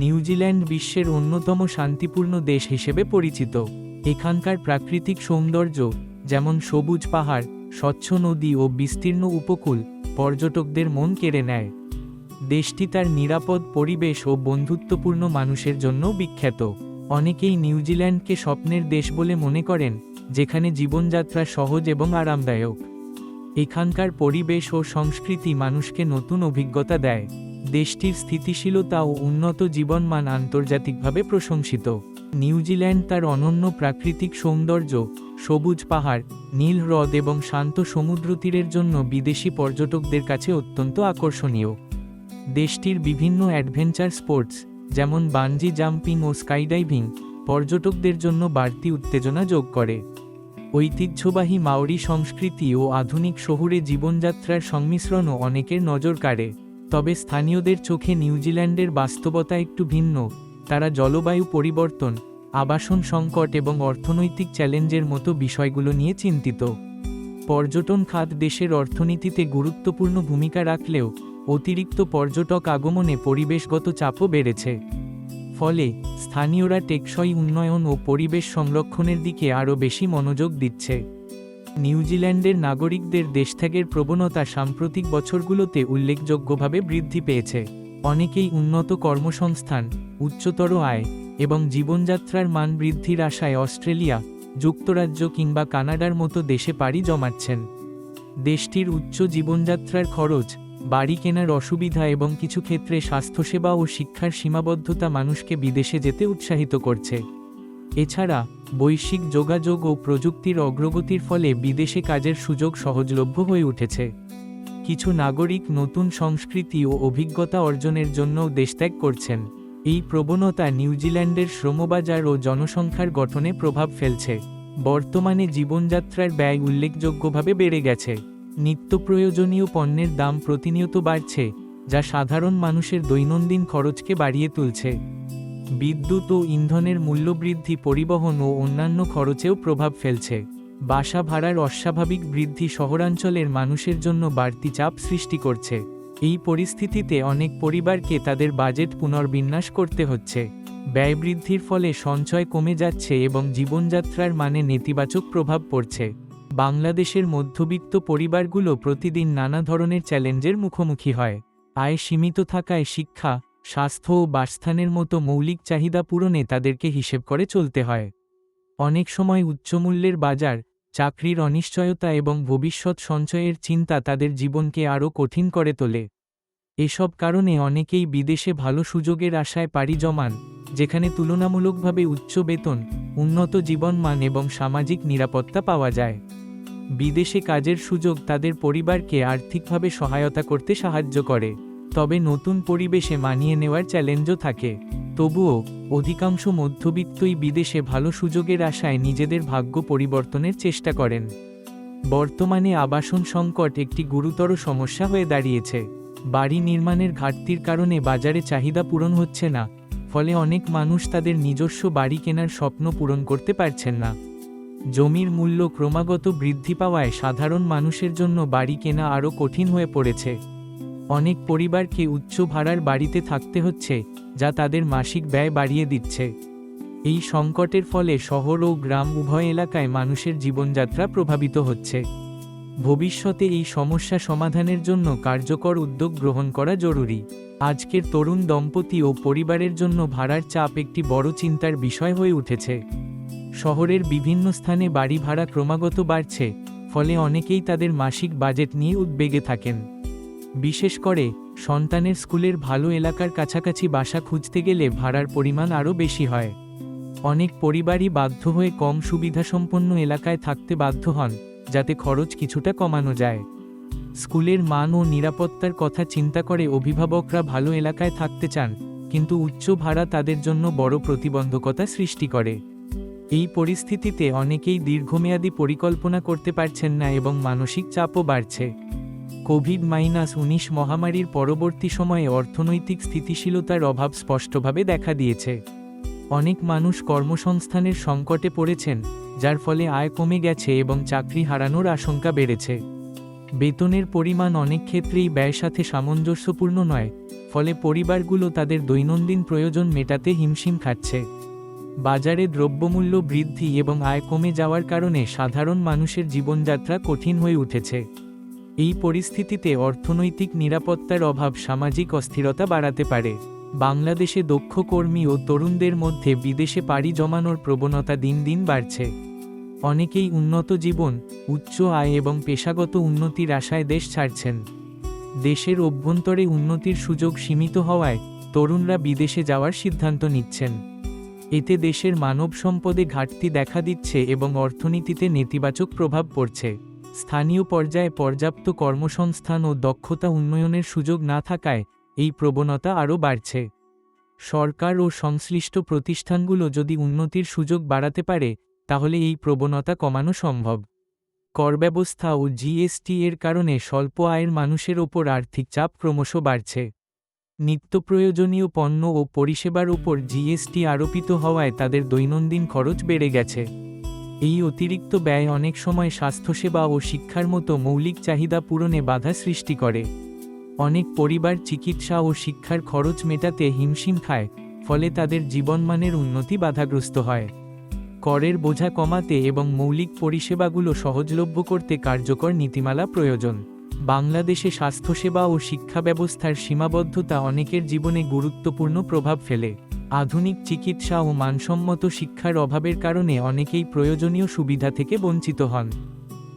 New Zealand বিশ্বের অন্যতম শান্তিপূর্ণ দেশ হিসেবে পরিচিত। এখানকার প্রাকৃতিক সৌন্দর্য, যেমন সবুজ পাহাড়, স্বচ্ছ নদী ও বিস্তীর্ণ উপকূল, পর্যটকদের মন কেড়ে নেয়। দেশটি তার নিরাপদ পরিবেশ ও বন্ধুত্বপূর্ণ মানুষের জন্য বিখ্যাত। অনেকেই নিউজিল্যান্ডকে স্বপ্নের দেশ বলে মনে করেন, যেখানে জীবনযাত্রা সহজ এবং আরামদায়ক। এখানকার পরিবেশ ও সংস্কৃতি মানুষকে নতুন অভিজ্ঞতা দেয়। দেশটির স্থিতিশীলতা ও উন্নত জীবনমান আন্তর্জাতিকভাবে প্রশংসিত। নিউজিল্যান্ড তার অনন্য প্রাকৃতিক সৌন্দর্য, সবুজ পাহাড়, নীল হ্রদ এবং শান্ত সমুদ্র তীরের জন্য বিদেশি পর্যটকদের কাছে অত্যন্ত আকর্ষণীয়। দেশটির বিভিন্ন অ্যাডভেঞ্চার স্পোর্টস, যেমন বানজি জাম্পিং ও স্কাইডাইভিং, পর্যটকদের জন্য বাড়তি উত্তেজনা যোগ করে। ঐতিহ্যবাহী মাওরি সংস্কৃতি ও আধুনিক শহুরে জীবনযাত্রার সংমিশ্রণও অনেকের নজর কাড়ে। তবে স্থানীয়দের চোখে নিউজিল্যান্ডের বাস্তবতা একটু ভিন্ন। তারা জলবায়ু পরিবর্তন, আবাসন সংকট এবং অর্থনৈতিক চ্যালেঞ্জের মতো বিষয়গুলো নিয়ে চিন্তিত। পর্যটন খাত দেশের অর্থনীতিতে গুরুত্বপূর্ণ ভূমিকা রাখলেও অতিরিক্ত পর্যটক আগমনে পরিবেশগত চাপও বেড়েছে। ফলে স্থানীয়রা টেকসই উন্নয়ন ও পরিবেশ সংরক্ষণের দিকে আরও বেশি মনোযোগ দিচ্ছে। নিউজিল্যান্ডের নাগরিকদের দেশত্যাগের প্রবণতা সাম্প্রতিক বছরগুলোতে উল্লেখযোগ্যভাবে বৃদ্ধি পেয়েছে। অনেকেই উন্নত কর্মসংস্থান, উচ্চতর আয় এবং জীবনযাত্রার মান বৃদ্ধির আশায় অস্ট্রেলিয়া, যুক্তরাজ্য কিংবা কানাডার মতো দেশে পাড়ি জমাচ্ছেন। দেশটির উচ্চ জীবনযাত্রার খরচ, বাড়ি কেনার অসুবিধা এবং কিছু ক্ষেত্রে স্বাস্থ্যসেবা ও শিক্ষার সীমাবদ্ধতা মানুষকে বিদেশে যেতে উৎসাহিত করছে। এছাড়া বৈশ্বিক যোগাযোগ ও প্রযুক্তির অগ্রগতির ফলে বিদেশে কাজের সুযোগ সহজলভ্য হয়ে উঠেছে। কিছু নাগরিক নতুন সংস্কৃতি ও অভিজ্ঞতা অর্জনের জন্যও দেশত্যাগ করছেন। এই প্রবণতা নিউজিল্যান্ডের শ্রমবাজার ও জনসংখ্যার গঠনে প্রভাব ফেলছে। বর্তমানে জীবনযাত্রার ব্যয় উল্লেখযোগ্যভাবে বেড়ে গেছে। নিত্য প্রয়োজনীয় পণ্যের দাম প্রতিনিয়ত বাড়ছে, যা সাধারণ মানুষের দৈনন্দিন খরচকে বাড়িয়ে তুলছে। বিদ্যুৎ ও ইন্ধনের মূল্যবৃদ্ধি, পরিবহন ও অন্যান্য খরচেও প্রভাব ফেলছে। বাসা ভাড়ার অস্বাভাবিক বৃদ্ধি শহরাঞ্চলের মানুষের জন্য বাড়তি চাপ সৃষ্টি করছে। এই পরিস্থিতিতে অনেক পরিবারকে তাদের বাজেট পুনর্বিন্যাস করতে হচ্ছে। ব্যয় বৃদ্ধির ফলে সঞ্চয় কমে যাচ্ছে এবং জীবনযাত্রার মানে নেতিবাচক প্রভাব পড়ছে। বাংলাদেশের মধ্যবিত্ত পরিবারগুলো প্রতিদিন নানা ধরনের চ্যালেঞ্জের মুখোমুখি হয়। আয় সীমিত থাকায় শিক্ষা স্বাস্থ্য ও বাসস্থানের মতো মৌলিক চাহিদা পূরণে তাদেরকে হিসেব করে চলতে হয়। অনেক সময় উচ্চমূল্যের বাজার, চাকরির অনিশ্চয়তা এবং ভবিষ্যৎ সঞ্চয়ের চিন্তা তাদের জীবনকে আরও কঠিন করে তোলে। এসব কারণে অনেকেই বিদেশে ভালো সুযোগের আশায় পাড়ি জমান, যেখানে তুলনামূলকভাবে উচ্চ বেতন, উন্নত জীবনমান এবং সামাজিক নিরাপত্তা পাওয়া যায়। বিদেশে কাজের সুযোগ তাদের পরিবারকে আর্থিকভাবে সহায়তা করতে সাহায্য করে। তবে নতুন পরিবেশে মানিয়ে নেওয়ার চ্যালেঞ্জও থাকে। তবুও, অধিকাংশ মধ্যবিত্তই বিদেশে ভালো সুযোগের আশায় নিজেদের ভাগ্য পরিবর্তনের চেষ্টা করেন। বর্তমানে আবাসন সংকট একটি গুরুতর সমস্যা হয়ে দাঁড়িয়েছে। বাড়ি নির্মাণের ঘাটতির কারণে বাজারে চাহিদা পূরণ হচ্ছে না, ফলে অনেক মানুষ তাদের নিজস্ব বাড়ি কেনার স্বপ্ন পূরণ করতে পারছেন না। জমির মূল্য ক্রমাগত বৃদ্ধি পাওয়ায় সাধারণ মানুষের জন্য বাড়ি কেনা আরও কঠিন হয়ে পড়েছে। অনেক পরিবারকে উচ্চ ভাড়ার বাড়িতে থাকতে হচ্ছে, যা তাদের মাসিক ব্যয় বাড়িয়ে দিচ্ছে। এই সংকটের ফলে শহর ও গ্রাম উভয় এলাকায় মানুষের জীবনযাত্রা প্রভাবিত হচ্ছে। ভবিষ্যতে এই সমস্যা সমাধানের জন্য কার্যকর উদ্যোগ গ্রহণ করা জরুরি। আজকের তরুণ দম্পতি ও পরিবারের জন্য ভাড়ার চাপ একটি বড় চিন্তার বিষয় হয়ে উঠেছে। শহরের বিভিন্ন স্থানে বাড়ি ভাড়া ক্রমাগত বাড়ছে, ফলে অনেকেই তাদের মাসিক বাজেট নিয়ে উদ্বেগে থাকেন। বিশেষ করে, সন্তানের স্কুলের ভালো এলাকার কাছাকাছি বাসা খুঁজতে গেলে ভাড়ার পরিমাণ আরও বেশি হয়। অনেক পরিবারই বাধ্য হয়ে কম সুবিধাসম্পন্ন এলাকায় থাকতে বাধ্য হন, যাতে খরচ কিছুটা কমানো যায়। স্কুলের মান ও নিরাপত্তার কথা চিন্তা করে অভিভাবকরা ভালো এলাকায় থাকতে চান, কিন্তু উচ্চ ভাড়া তাদের জন্য বড় প্রতিবন্ধকতা সৃষ্টি করে। এই পরিস্থিতিতে অনেকেই দীর্ঘমেয়াদী পরিকল্পনা করতে পারছেন না এবং মানসিক চাপও বাড়ছে। কোভিড মাইনাস উনিশ মহামারীর পরবর্তী সময়ে অর্থনৈতিক স্থিতিশীলতার অভাব স্পষ্টভাবে দেখা দিয়েছে। অনেক মানুষ কর্মসংস্থানের সংকটে পড়েছেন, যার ফলে আয় কমে গেছে এবং চাকরি হারানোর আশঙ্কা বেড়েছে। বেতনের পরিমাণ অনেক ক্ষেত্রেই ব্যয়ের সাথে সামঞ্জস্যপূর্ণ নয়, ফলে পরিবারগুলো তাদের দৈনন্দিন প্রয়োজন মেটাতে হিমশিম খাচ্ছে। বাজারে দ্রব্যমূল্য বৃদ্ধি এবং আয় কমে যাওয়ার কারণে সাধারণ মানুষের জীবনযাত্রা কঠিন হয়ে উঠেছে। এই পরিস্থিতিতে অর্থনৈতিক নিরাপত্তার অভাব সামাজিক অস্থিরতা বাড়াতে পারে। বাংলাদেশে দক্ষ কর্মী ও তরুণদের মধ্যে বিদেশে পাড়ি জমানোর প্রবণতা দিন দিন বাড়ছে। অনেকেই উন্নত জীবন, উচ্চ আয় এবং পেশাগত উন্নতির আশায় দেশ ছাড়ছেন। দেশের অভ্যন্তরে উন্নতির সুযোগ সীমিত হওয়ায় তরুণরা বিদেশে যাওয়ার সিদ্ধান্ত নিচ্ছেন। এতে দেশের মানব সম্পদে ঘাটতি দেখা দিচ্ছে এবং অর্থনীতিতে নেতিবাচক প্রভাব পড়ছে। স্থানীয় পর্যায়ে পর্যাপ্ত কর্মসংস্থান ও দক্ষতা উন্নয়নের সুযোগ না থাকায় এই প্রবণতা আরও বাড়ছে। সরকার ও সংশ্লিষ্ট প্রতিষ্ঠানগুলো যদি উন্নতির সুযোগ বাড়াতে পারে, তাহলে এই প্রবণতা কমানো সম্ভব। কর ব্যবস্থা ও জিএসটি এর কারণে স্বল্প আয়ের মানুষের ওপর আর্থিক চাপ ক্রমশ বাড়ছে। নিত্যপ্রয়োজনীয় পণ্য ও পরিষেবার ওপর জিএসটি আরোপিত হওয়ায় তাদের দৈনন্দিন খরচ বেড়ে গেছে। এই অতিরিক্ত ব্যয় অনেক সময় স্বাস্থ্যসেবা ও শিক্ষার মতো মৌলিক চাহিদা পূরণে বাধা সৃষ্টি করে। অনেক পরিবার চিকিৎসা ও শিক্ষার খরচ মেটাতে হিমশিম খায়, ফলে তাদের জীবনমানের উন্নতি বাধাগ্রস্ত হয়। করের বোঝা কমাতে এবং মৌলিক পরিষেবাগুলো সহজলভ্য করতে কার্যকর নীতিমালা প্রয়োজন। বাংলাদেশে স্বাস্থ্যসেবা ও শিক্ষা ব্যবস্থার সীমাবদ্ধতা অনেকের জীবনে গুরুত্বপূর্ণ প্রভাব ফেলে। আধুনিক চিকিৎসা ও মানসম্মত শিক্ষার অভাবের কারণে অনেকেই প্রয়োজনীয় সুবিধা থেকে বঞ্চিত হন।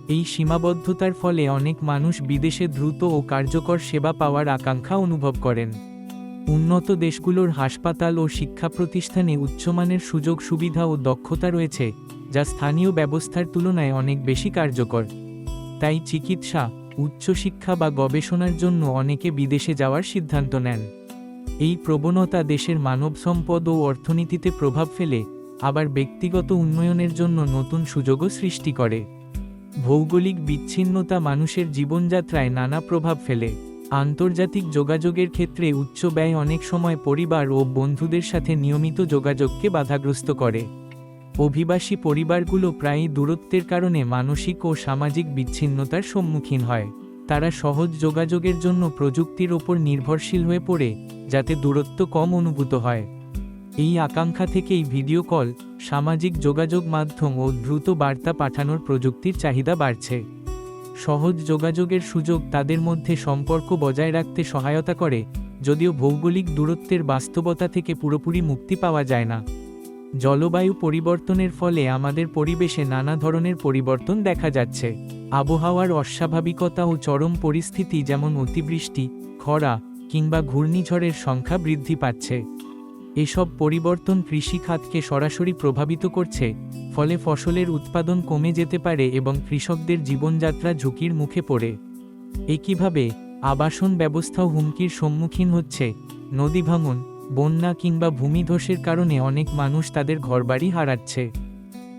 এই সীমাবদ্ধতার ফলে অনেক মানুষ বিদেশে দ্রুত ও কার্যকর সেবা পাওয়ার আকাঙ্ক্ষা অনুভব করেন। উন্নত দেশগুলোর হাসপাতাল ও শিক্ষা প্রতিষ্ঠানে উচ্চমানের সুযোগ, সুবিধা ও দক্ষতা রয়েছে, যা স্থানীয় ব্যবস্থার তুলনায় অনেক বেশি কার্যকর। তাই চিকিৎসা, উচ্চশিক্ষা বা গবেষণার জন্য অনেকে বিদেশে যাওয়ার সিদ্ধান্ত নেন। এই প্রবণতা দেশের মানব সম্পদ ও অর্থনীতিতে প্রভাব ফেলে, আবার ব্যক্তিগত উন্নয়নের জন্য নতুন সুযোগও সৃষ্টি করে। ভৌগোলিক বিচ্ছিন্নতা মানুষের জীবনযাত্রায় নানা প্রভাব ফেলে। আন্তর্জাতিক যোগাযোগের ক্ষেত্রে উচ্চ ব্যয় অনেক সময় পরিবার ও বন্ধুদের সাথে নিয়মিত যোগাযোগকে বাধাগ্রস্ত করে। অভিবাসী পরিবারগুলো প্রায়ই দূরত্বের কারণে মানসিক ও সামাজিক বিচ্ছিন্নতার সম্মুখীন হয়। তারা সহজ যোগাযোগের জন্য প্রযুক্তির ওপর নির্ভরশীল হয়ে পড়ে যাতে দূরত্ব কম অনুভূত হয়। এই আকাঙ্ক্ষা থেকেই ভিডিও কল, সামাজিক যোগাযোগ মাধ্যম ও দ্রুত বার্তা পাঠানোর প্রযুক্তির চাহিদা বাড়ছে। সহজ যোগাযোগের সুযোগ তাদের মধ্যে সম্পর্ক বজায় রাখতে সহায়তা করে, যদিও ভৌগোলিক দূরত্বের বাস্তবতা থেকে পুরোপুরি মুক্তি পাওয়া যায় না। জলবায়ু পরিবর্তনের ফলে আমাদের পরিবেশে নানা ধরনের পরিবর্তন দেখা যাচ্ছে। আবহাওয়ার অস্বাভাবিকতা ও চরম পরিস্থিতি যেমন অতিবৃষ্টি, খরা কিংবা ঘূর্ণিঝড়ের সংখ্যা বৃদ্ধি পাচ্ছে। এসব পরিবর্তন কৃষিখাতকে সরাসরি প্রভাবিত করছে, ফলে ফসলের উৎপাদন কমে যেতে পারে এবং কৃষকদের জীবনযাত্রা ঝুঁকির মুখে পড়ে। একইভাবে, আবাসন ব্যবস্থাও হুমকির সম্মুখীন হচ্ছে। নদী ভাঙন, বন্যা কিংবা ভূমিধসের কারণে অনেক মানুষ তাদের ঘরবাড়ি হারাচ্ছে।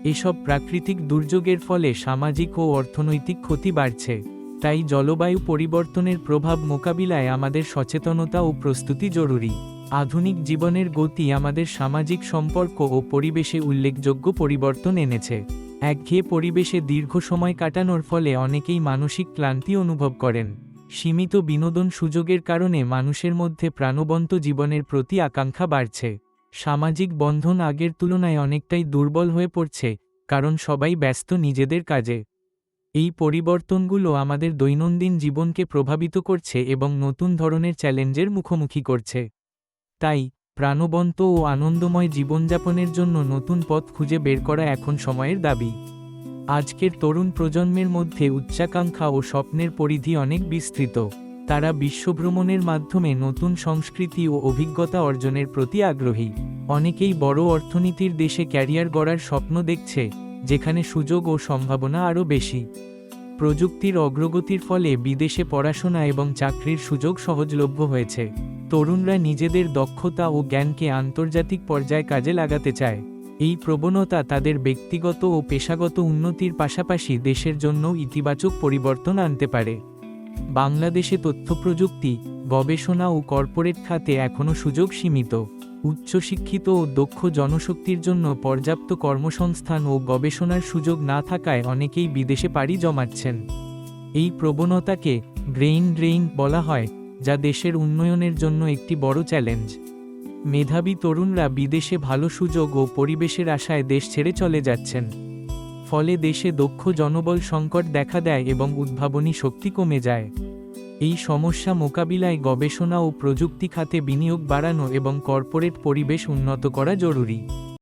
এসব প্রাকৃতিক দুর্যোগের ফলে সামাজিক ও অর্থনৈতিক ক্ষতি বাড়ছে। তাই জলবায়ু পরিবর্তনের প্রভাব মোকাবিলায় আমাদের সচেতনতা ও প্রস্তুতি জরুরি। আধুনিক জীবনের গতি আমাদের সামাজিক সম্পর্ক ও পরিবেশে উল্লেখযোগ্য পরিবর্তন এনেছে। একঘেয়ে পরিবেশে দীর্ঘ সময় কাটানোর ফলে অনেকেই মানসিক ক্লান্তি অনুভব করেন। সীমিত বিনোদন সুযোগের কারণে মানুষের মধ্যে প্রাণবন্ত জীবনের প্রতি আকাঙ্ক্ষা বাড়ছে। সামাজিক বন্ধন আগের তুলনায় অনেকটাই দুর্বল হয়ে পড়ছে, কারণ সবাই ব্যস্ত নিজেদের কাজে। এই পরিবর্তনগুলো আমাদের দৈনন্দিন জীবনকে প্রভাবিত করছে এবং নতুন ধরনের চ্যালেঞ্জের মুখোমুখি করছে। তাই, প্রাণবন্ত ও আনন্দময় জীবনযাপনের জন্য নতুন পথ খুঁজে বের করা এখন সময়ের দাবি। আজকের তরুণ প্রজন্মের মধ্যে উচ্চাকাঙ্ক্ষা ও স্বপ্নের পরিধি অনেক বিস্তৃত। তারা বিশ্বভ্রমণের মাধ্যমে নতুন সংস্কৃতি ও অভিজ্ঞতা অর্জনের প্রতি আগ্রহী। অনেকেই বড় অর্থনীতির দেশে ক্যারিয়ার গড়ার স্বপ্ন দেখছে। যেখানে সুযোগ ও সম্ভাবনা আরও বেশি। প্রযুক্তির অগ্রগতির ফলে বিদেশে পড়াশোনা এবং চাকরির সুযোগ সহজলভ্য হয়েছে। তরুণরা নিজেদের দক্ষতা ও জ্ঞানকে আন্তর্জাতিক পর্যায়ে কাজে লাগাতে চায়। এই প্রবণতা তাদের ব্যক্তিগত ও পেশাগত উন্নতির পাশাপাশি দেশের জন্য ইতিবাচক পরিবর্তন আনতে পারে। বাংলাদেশে তথ্যপ্রযুক্তি, গবেষণা ও কর্পোরেট খাতে এখনও সুযোগ সীমিত। উচ্চশিক্ষিত ও দক্ষ জনশক্তির জন্য পর্যাপ্ত কর্মসংস্থান ও গবেষণার সুযোগ না থাকায় অনেকেই বিদেশে পাড়ি জমাচ্ছেন। এই প্রবণতাকে ব্রেইন ড্রেইন বলা হয়, যা দেশের উন্নয়নের জন্য একটি বড় চ্যালেঞ্জ। মেধাবী তরুণরা বিদেশে ভালো সুযোগ ও পরিবেশের আশায় দেশ ছেড়ে চলে যাচ্ছেন। ফলে দেশে দক্ষ জনবল সংকট দেখা দেয় এবং উদ্ভাবনী শক্তি কমে যায়। এই সমস্যা মোকাবিলায় গবেষণা ও প্রযুক্তি খাতে বিনিয়োগ বাড়ানো এবং কর্পোরেট পরিবেশ উন্নত করা জরুরি।